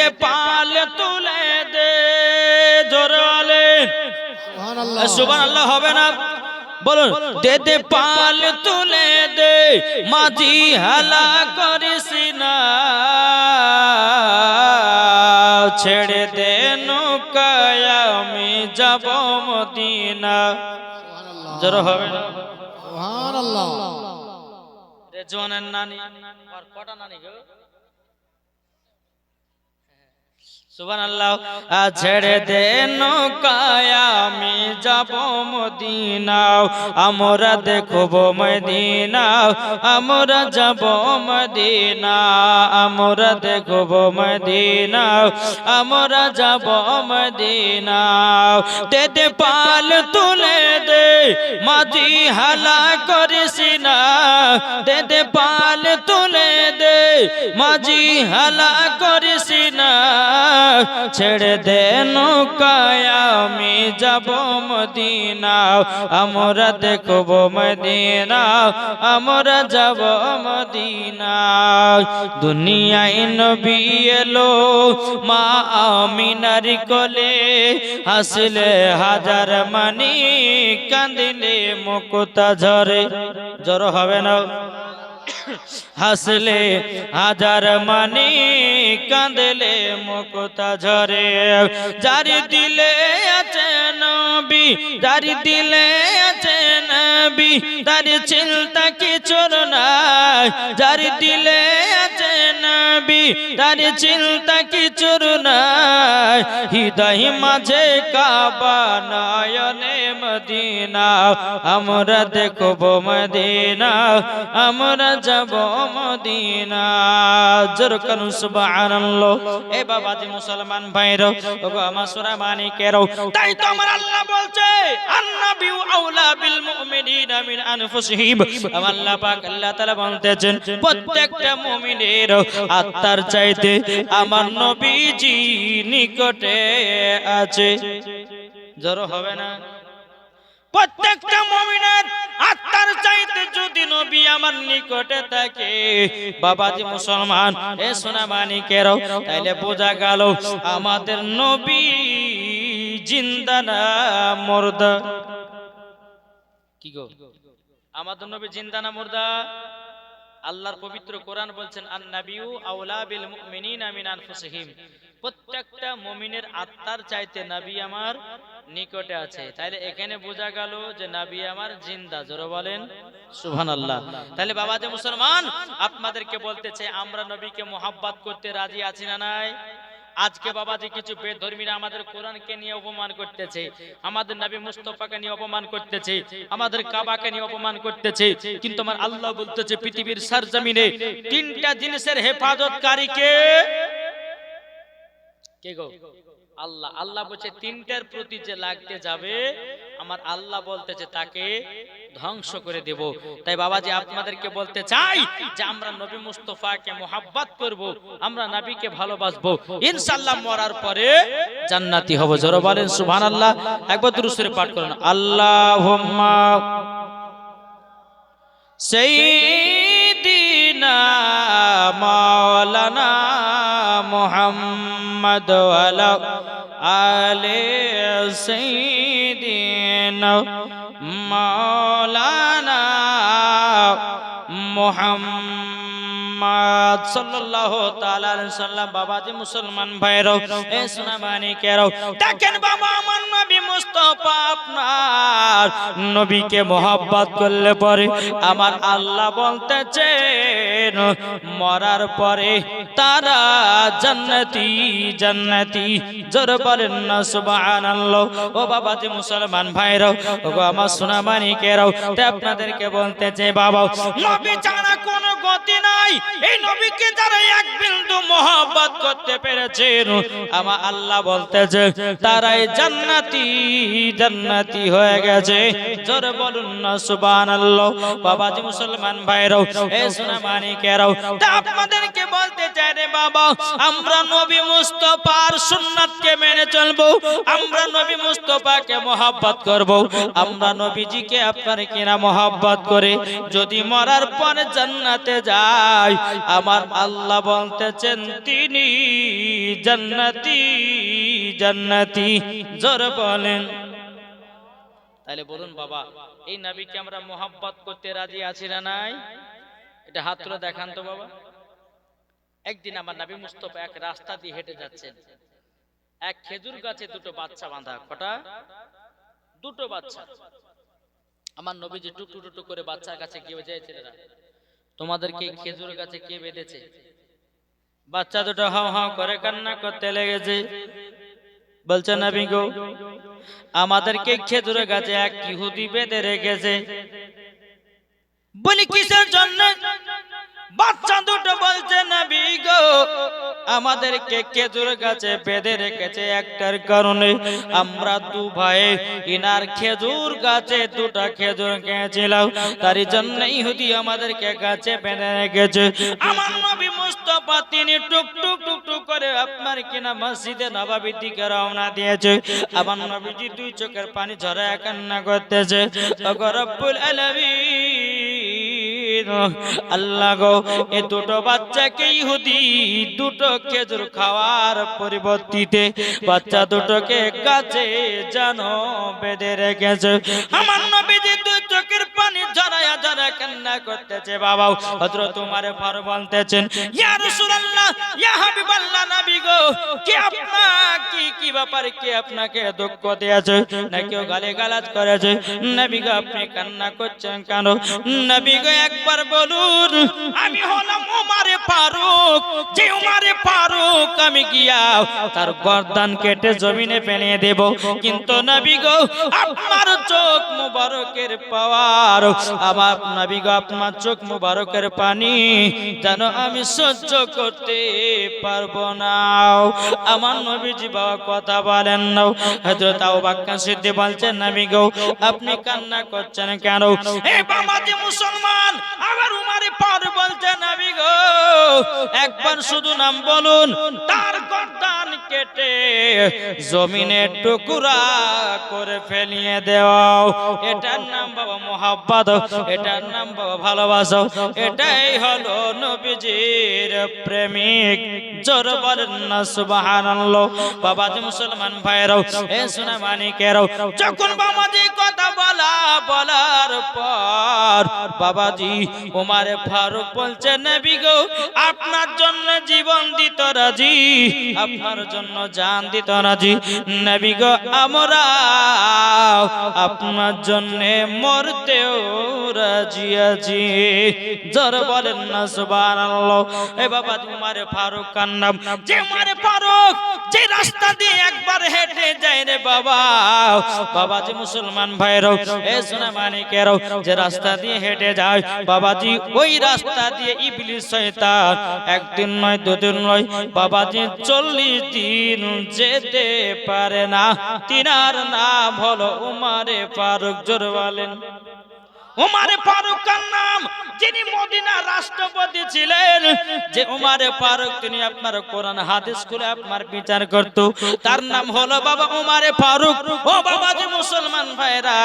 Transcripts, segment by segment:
দে পাল তুলে দে জোরে বলে। সুবহানাল্লাহ। সুবান আল্লাহ হবে না। বলুন পাল তুলে দে মাঝি হালা করিস না। ছেড়ে দে নৌকায় আমি যাব মদিনা। জোর হবে না। রেজওয়ানের নানি আর কটা নানি গো? সুবান আল্লাহ ছেড়ে দে আমি যাব মদিনা আমরা দেখব মদিনা আমরা যাব মদিনা আমরা দেখব মদিনা আমরা যাব মদিনা দে দে পাল তুলে দে, মাঝি হালা করিস না। দে পাল তুলে দে, মাঝি হালা করিস না ছেড়ে দে আমি যাব মদিনা আমরা দেখব মদিনা আমরা যাব মদিনা দুনিয়ায় নবী এলো, মা আমিনার কোলে হাসলে হাজার মানি কান্দিলে মুকুতা ঝরে। জ্বর হবে না? হাসলে হাজার মানি, কাঁদলে মুকুতা ঝরে। যারি দিলে আছে নবী, যারি দিলে আছে নবী, তার চিন্তা কিছুর নাই। যারি দিলে নবী, তার চিন্তা কিছুর নাই। হৃদয় মাঝে কাবা নয়নে মদিনা, আমরা দেখব মদিনা, আমরা যাব মদিনা। জোর করুন, সুবহানাল্লাহ। এ বাবা বাবাজি মুসলমান ভাইরো, ওগো আমার সোনা মানিকেরও। তাই তো আমার আল্লাহ বলছে আন্নাবিউ আউলা বিল মুমিনিনা মিন আনফুসিহিম। আমার আল্লাহ পাক আল্লাহ তাআলা বলতেছেন, প্রত্যেকটা মুমিনের আত্মার চাইতে আমার নবীজি নিকটে আছে। জড়ো হবে না? প্রত্যেকটা মুমিনের আত্মার চাইতে যদি নবী আমার নিকটে থাকে, বাবাজি মুসলমান, এ সোনা মানিকেরও তাইলে বোঝা গেল আমাদের নবী জিন্দা না মুর্দা। কি গো? আমাদের নবী জিন্দা না মুর্দা? আল্লাহর পবিত্র কোরআন বলছেন আন নাবিউ আউলা বিল মুমিনিনা মিন আনফুসিহিম। প্রত্যেকটা মুমিনের আত্মার চাইতে নবী আমার নিকটে আছে। তাইলে এখানে বোঝা গেল যে নবী আমার জিন্দা, জোরে বলেন, সুবহানাল্লাহ। তাহলে বাবা যে মুসলমান, আপনাদেরকে বলতেছে আমরা নবীকে মোহাব্বত করতে রাজি আছি না নাই? আজকে বাবাজি কিছু বেধর্মীরা আমাদের কোরআনকে নিয়ে অপমান করতেছে, আমাদের নবী মুস্তফাকে নিয়ে অপমান করতেছে, আমাদের কাবাকে নিয়ে অপমান করতেছে, কিন্তু আমার আল্লাহ বলতেছে পৃথিবীর সরজমিনে তিনটা জিনিসের হেফাজতকারী কে? কে গো? আল্লাহ। আল্লাহ বলছে, তিনটার প্রতি যে লাগতে যাবে আমার আল্লাহ বলতেছে তাকে ধ্বংস করে দেব। তাই বাবা যে আপনাদেরকে বলতে চাই যে আমরা নবী মুস্তফাকে মোহাব্বত করব, আমরা নবীকে ভালোবাসবো। ইনশাল্লাহ মরার পরে জান্নাতি হব। জোর বলেন সুহান আল্লাহ একবার দুরুসুরে পাঠ করেন। আল্লাহ সেই মাওলানা মোহাম্মদ আলে সেই নাও মাওলানা মোহাম্মদ সাল্লাল্লাহু তাআলা আলাইহি সাল্লাম বাবাজি মুসলমান ভাইরাও এ সোনামানি কেরাও দেখেন বাবা আমার নবী মুস্তাফা আপনার নবীকে মোহাব্বত করলে পরে আমার আল্লাহ বলতেছেন, মরার পরে তারা জান্নাতি জান্নাতি। জোর বলেন না ও মুসলমান ভাইরাও ও গো আমার সোনা মানিকেরাও, তে আপনাদেরকে বলতেছে, বাবা, নবী ছাড়া কোনো গতি নাই, এই নবীকে যারা এক বিন্দু করতে পেরেছেন, আমার আল্লাহ বলতেছে, তারাই জান্নাতি জান্নাতি হয়ে গেছে। জোরে বলুন না, সুবহানাল্লাহ। বাবাজি মুসলমান ভাইরাও সোনা আপনাদেরকে বলতে চাই রে বাবা, আমরা নবী মুস্তফার সুন্নাতকে মেনে আমরা নবী মুস্তফাকে করব। আমরা নবীজিকে আপনার কিনা করে যদি মরার পরে জান্নাতে যাই, আমার আল্লাহ বলতেছেন, তিনি জান্নাতি জান্নাতি। জোর বলেন। তাহলে বলুন বাবা, এই নবীকে আমরা করতে রাজি আছি না নাই? এটা হাত তুলে দেখান তো বাবা। একদিন আমার নবী মুস্তফা এক রাস্তা দিয়ে হেঁটে যাচ্ছেন। এক খেজুর গাছে দুটো বাচ্চা বাঁধা, কটা? দুটো বাচ্চা। আমার নবীজি টুকটু টুকটু করে বাচ্চার কাছে কি যায় ছেলেরা, তোমাদেরকে খেজুর গাছে কে বেঁধেছে? বাচ্চা দুটো হাও হাও করে কান্না করতে লেগেছে। বলছে, নবী গো, আমাদেরকে খেজুর গাছে এক ইহুদি বেঁধে রেখেছে। বলি, কিসের জন্য আমাদেরকে খেজুর গাছে বেঁধে রেখেছে একটার কারণে। আমরা দু ভাই ইনার খেজুর গাছে দুটা খেজুর খেয়েছিলাম। তারই জন্য ইহুদি আমাদেরকে গাছে বেঁধে রেখেছে। আমার নবী মুস্তফা, তিনি টুক টুক টুক টুক করে আপনার কিনা মসজিদে নবাবির দিকে রওনা দিয়েছে। আমার নবীজি দুই চোখের পানি ঝরায় কান্না করতেছে। রব্বুল আলামিন আল্লাহ গো, এ দুটো বাচ্চাকে ইহুদি দুটো খেজুর খাওয়ার পরিবর্তিতে বাচ্চা দুটোকে কাছে জানো বেঁধে রেখেছে। আমার নবীজি জড়ায়া জড়া কান্না করতেছে বাবা হযরত তোমার ফার বলতেছেন, ইয়া রাসূলুল্লাহ গো, কি কি ব্যাপারে আপনাকে দুঃখ কেউ গালে গালাজ করেছে? গো, আপনি কান্না করছেন কেন? গো, একবার বলুন, আমি হলাম ফারুক আপনার চোখ মুবারকের পানি যেন আমি সহ্য করতে পারব না। আমার নবীজি বাবা কথা বলেন না। হযরত আবু বলছেন, নবী গো, আপনি কান্না করছেন কেন? মুসলমান, আবার উমারে পার বলছেন, নবী গো একবার শুধু নাম বলুন তার কেটে জমিনে টুকরা করে ফেলিয়ে দেওয়াও। এটার নাম বাবা মোহাব্বত, এটার নাম বাবা ভালোবাসা। এটাই হলো নবীজির প্রেমিক জোর বলেন না, সুবহানাল্লাহ। বাবাজি মুসলমান ভাইরাও এ সোনা মানিকেরাও, যখন বাবাজি কথা বলা, বলার পর বাবাজি ওমারে ফারুক বলছে, নবী গো, আপনার জন্য জীবন দিত রাজি। আপনার জন্য জান দিত রাজি। নবী গো, আমরা আপনার জন্য মরতেও রাজি আছি। জোর বলেন না, সুবহানাল্লাহ। এ বাবা উমারে ফারুক কান্নাম যে উমারে ফারুক, যে রাস্তা দিয়ে একবার হেঁটে যায় রে বাবা। বাবাজি মুসলমান ভাইরাও এ সোনা মানিকেরাও, যে রাস্তা দিয়ে হেঁটে যায়। বাবাজি ওই রাস্তা দিয়ে ইবলিস শয়তান। একদিন নয়, দুদিন নয়, বাবাজি চল্লিশ দিন যেতে পারে না। তিনার নাম হলো উমারে ফারুক জোর বলেন উমারে ফারুক নাম যিনি মদিনা রাষ্ট্রপতি ছিলেন যে উমারে ফারুক তিনি আপনার কোরআন হাদিস খুলে আপনার বিচার করত। তার নাম হলো বাবা উমারে ফারুক। ও বাবা যে মুসলমান ভাইরা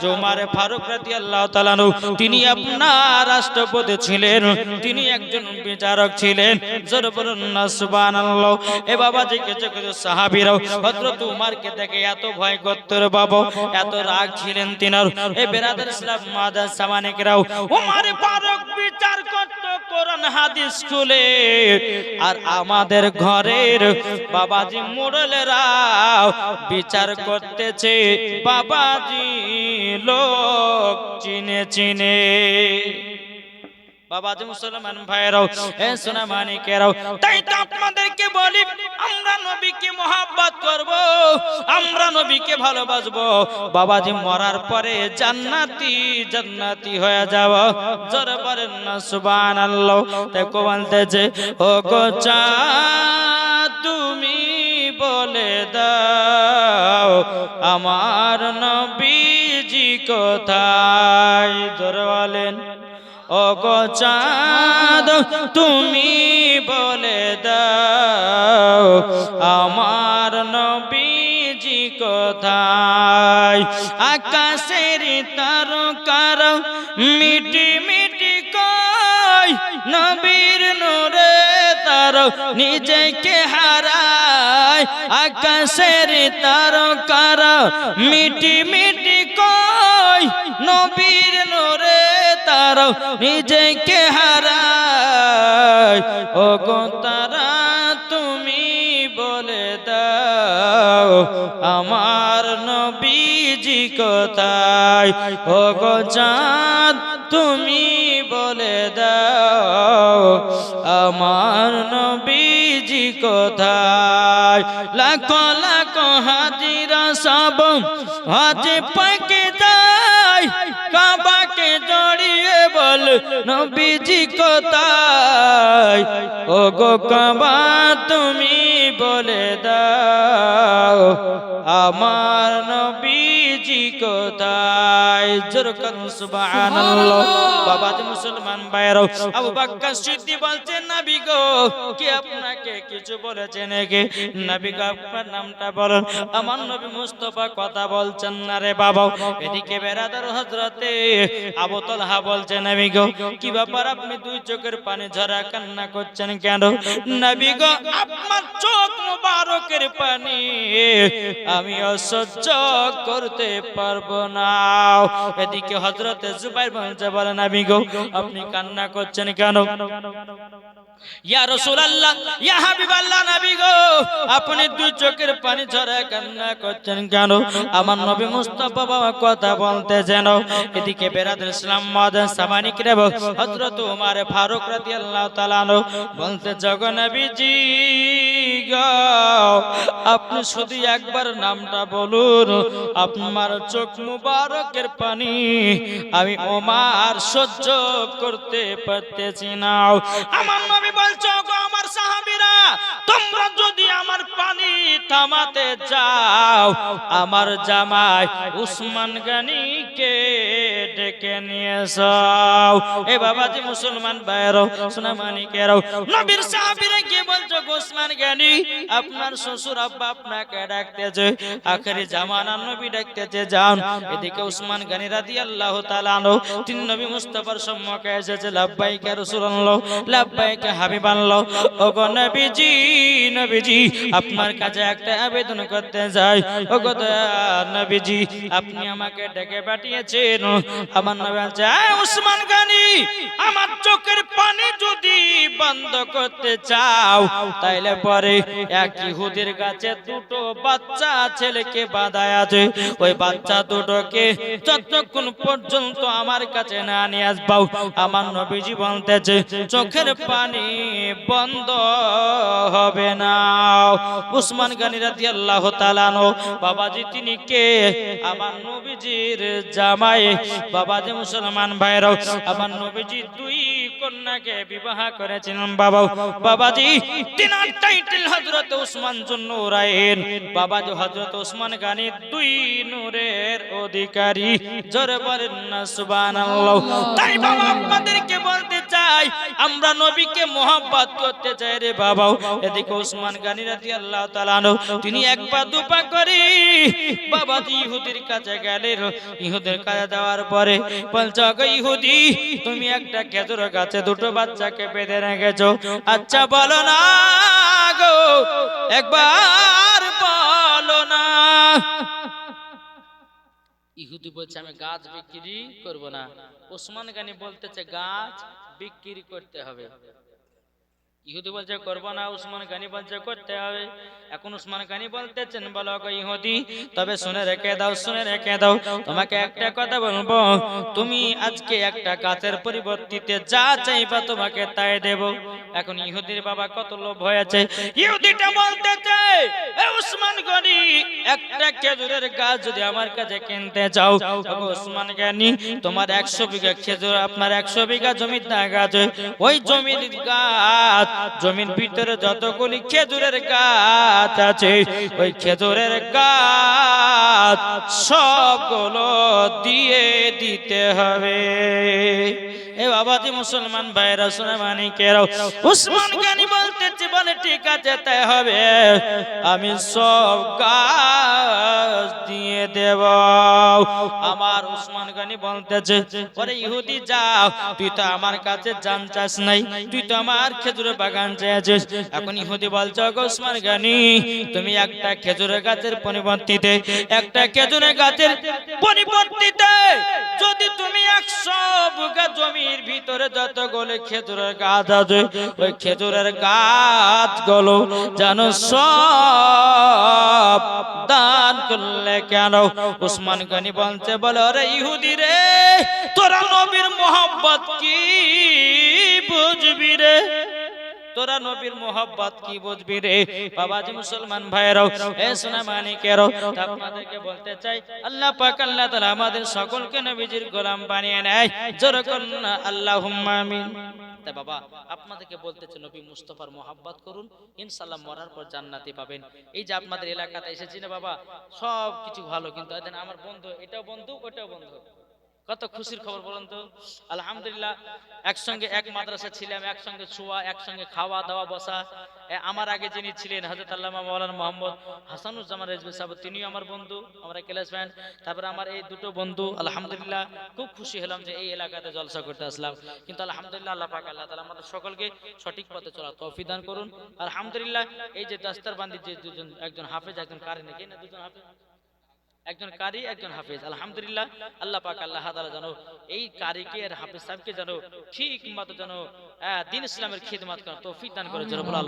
যে উমারে ফারুক রাদিয়াল্লাহু তাআলা নু, তিনি আপনার রাষ্ট্রপতি ছিলেন তিনি একজন বিচারক ছিলেন। জোর বলুন না সুবহানাল্লাহ। এ বাবা যে কিছু কিছু সাহাবীরাও হযরত উমারকে দেখে এত ভয় করত বাবা এত রাগ ছিলেন তিনার। এ বেরাদার ইসলাম মাদার সামানিকরাও, উমারে ফারুক বিচার করত, কোরআন, হাদিস খুলে। আর আমাদের ঘরের বাবাজি মোড়লেরা বিচার করতেছে, বাবাজি লোক চিনে চিনে। বাবাজি মুসলমান ভাইরাও এ সোনা মানিকেরাও তাই তো আপনাদেরকে বলি আমরা নবীকে মহাব্বত করব আমরা নবীকে ভালোবাসবো। বাবাজি মরার পরে জান্নাতি জান্নাতি হয়ে যাব। জোর বলেন না সুবহানাল্লাহ। তাই কো বলতেছে ও গো চাঁদ তুমি বলে দাও আমার নবীজি কোথায়? জোরে বলেন। ও গো চাঁদ, তুমি বলে দাও, আমার নবীজি কোথায়? আকাশের তারকার মিটি মিটি কই? নবীর নূরে তার নিজেকে হারায়। আকাশের তারকার মিটি মিটি কই? নবীর নূরে তার নিজেকে হারায়। ও গো তারা, তুমি বলে দাও, আমার নবীজি কোথায়? ও গো চাঁদ তুমি বলে দাও, আমার নবীজি কোথায়? লাখো লাখো হাজিরা সব হাজে নবীজি কোথায়? ও গো কাবা তুমি বলে দাও আমার নবীজি কোথায়? জোরকান সুবহানাল্লাহ। বাবা যে মুসলমান ভাইরাও আবু বকর সিদ্দিক বলছেন নবী গো কি আপনাকে কিছু বলেছেন নাকি? নবী গো আপনার নামটা বলুন। আমার নবী মুস্তাফা কথা বলছেন না রে বাবা। এদিকে বেরাদার হযরতে আবু তালহা বলছেন নবী গো কি ব্যাপার? আপনি দুই চোখের পানি ঝরা কান্না করছেন কেন? নবী গো আপনার চোখ মুবারকের পানি। আমি অসহ্য করতে পারব না। এদিকে বলছে বলেন নবী গো, আপনি কান্না করছেন কেন? চোখের পানি কান্না করছেন কেন? আমার নবী মুস্তাফা বাবা কথা বলতে যেন এদিকে বেরাদুল ইসলাম মাদান সামানিক রে হযরত ওমর ফারুক রাদিয়াল্লাহু তাআলা বলতে জগনবীজি গো আপনি শুধু একবার নামটা বলুন। আপনার চোখ মুবারকের পানি আমি ওমার সহ্য করতে পারতেছি না। আমার নবী বলছো আমার সাহাবীরা, তোমরা যদি আমার পানি থামাতে চাও, আমার জামাই উসমান গানিকে ডেকে নিয়ে যাও। এ বাবাজি মুসলমান ভাইরাও সোনামানিকেরাও। নবীর সাহাবীরা কি বলছো? গো উসমান গানি, আপনার শ্বশুর আব্বা আপনাকে ডাকতেছে, আখেরি জামানার নবী ডাকতেছে, যান। এদিকে উসমান গানি রাদিয়াল্লাহু তাআলা আনহু, তিন নবী মুস্তাফার সম্মুখে এসেছে, লাব্বাইকা রাসূলুল্লাহ লাব্বাইকা হাবিবাল্লাহ ও গো নবীজি নবীজি, আপনার কাছে একটা আবেদন করতে যাই। ও গো দয়ার নবীজি, আপনি আমাকে ডেকে পাঠিয়েছেন। আমার নামে আছে "এই উসমান গানি আমার চোখের পানি যদি বন্ধ করতে চাও, তাইলে পরে এক ইহুদির কাছে দুটো বাচ্চা ছেলেকে বাঁধায় আছে। ওই বাচ্চা দুটোকে যতক্ষণ পর্যন্ত আমার কাছে না নিয়ে আসবাও আমার নবীজি বলতেছে, চোখের পানি বন্ধ হবে না। উসমান গানি রাদিয়াল্লাহু তাআলা আনহু, বাবাজি, তিনি কে? আমার নবীজির জামাই। বাবাজি, মুসলমান ভাইরাও আমার নবীজি দুই কন্যাকে বিবাহ করেছিলেন বাবা, বাবাজি, তিনার টাইটেল হযরত উসমান রায়ের বাবাজি হযরত ওসমান গানি দুই নূরের অধিকারী। জোরে বলেন না সুবহানাল্লাহ। তাই বাবা, আপনাদেরকে আমরা নবীকে মোহাব্বত করতে চাই রে বাবা এদিকে উসমান গানি রাদিয়াল্লাহু তাআলা আনহু, তিনি একবার দুপা করে বাবাজি ইহুদির কাছে গেলেন। ইহুদের কাছে যাওয়ার পরে বলছে, "ওগো ইহুদি, তুমি একটা খেজুর গাছে দুটো বাচ্চাকে বেঁধে রেখেছো। আচ্ছা বলো না গো, একবার বলো না। ইহুদি বলছে, আমি গাছ বিক্রি করব না। ওসমান গানি বলতেছে, গাছ বিক্রি করতে হবে। ইহুদি বলছে করব না উসমান গানি বলছে, করতে হবে। এখন উসমান গানি বলতেছেন, বলো ইহুদি, তবে শুনে রেখে দাও, শুনে রেখে দাও, তোমাকে একটা কথা বলব। তুমি আজকে একটা গাছের পরিবর্তিতে যা চাইবা তোমাকে তাই দেব। এখন ইহুদির বাবা কত লোভ হয়েছে। ইহুদিটা বলতেছে, এ উসমান গনি, একটা খেজুরের গাছ যদি আমার কাছে কিনতে চাও উসমান গানি, তোমার একশো বিঘা খেজুর, আপনার একশো বিঘা জমির দাগ আছে। ওই জমির গাছ জমির ভিতরে যতগুলি খেজুরের গাছ আছে ওই খেজুরের গাছ সবগুলো দিয়ে দিতে হবে। এ মুসলমান ভাইরা, শোনা মানে কেরাও উসমান গানি বলতেছে বলে ঠিক আছে, তাই হবে। আমি সব কাজ দিয়ে দেব। আমার উসমান গানি বলতেছে, ওরে ইহুদি, যাও। তুই তো আমার কাছে জান চাস নাই। তুই তো আমার খেজুরের বাগান চেয়েছিস। এখন ইহুদি বলছো উসমান গানি, তুমি একটা খেজুরের গাছের পরিবর্তিতে, একটা খেজুরের গাছের পরিবর্তিতে যদি তুমি একশো বিঘা জমির ভিতরে যত গলে খেজুরের গাছ আছে, ওই খেজুরের গাছ গলো যেন সব দান করলে কেন? উসমান গনি বলছে, বলে রে ইহুদি রে, তোরা নবীর মোহাম্মত কি বুঝবি রে? তোরা নবীর মোহাব্বত কি বুঝবি রে? বাবাজি মুসলমান ভাইরাও এ সোনা মানিকেরও আপনাদেরকে বলতে চাই, আল্লাহ পাক আল্লাহ তাআলা আমাদের সকলকে নবীজির গোলাম বানিয়ে নেয়। না, আল্লাহুম্মা আমিন। তা বাবা, আপনাদেরকে বলতেছে নবী মুস্তফার মোহাব্বত করুন, ইনশাআল্লাহ মরার পর জান্নাতি পাবেন। এই যে আপনাদের এলাকাতে এসেছি না বাবা সব কিছু ভালো, কিন্তু আমার বন্ধু, এটাও বন্ধু, ওটাও বন্ধু। কত খুশির খবর বলুন তো? আলহামদুলিল্লাহ, একসঙ্গে এক মাদ্রাসা ছিলাম, একসঙ্গে ছোয়া একসঙ্গে খাওয়া, দাওয়া, বসা। আমার আগে যিনি ছিলেন হজরত আল্লামা মৌলানা মোহাম্মদ হাসানুজ্জামান রেজবি সাহেব, তিনিও আমার বন্ধু, আমরা ক্লাস ফ্রেন্ড তারপরে আমার এই দুটো বন্ধু, আলহামদুলিল্লাহ, খুব খুশি হলাম যে এই এলাকাতে জলসা করতে আসলাম। কিন্তু আলহামদুলিল্লাহ, আল্লাহ পাক, আল্লাহ তাআলা আমাদের সকলকে সঠিক পথে চলা তৌফিক দান করুন। আলহামদুলিল্লাহ, এই যে দাস্তার বান্দি যে দুজন, একজন হাফেজ, একজন কারি নাকি না দুজন হাফেজ? একজন কারি, একজন হাফিজ। আলহামদুলিল্লাহ, আল্লাহ পাক, আল্লাহ তালা জানো এই কারিকে আর হাফেজ সাহেবকে জানো ঠিক মতো জানো দিন ইসলামের খিদমত করার তৌফিক দান করে বলো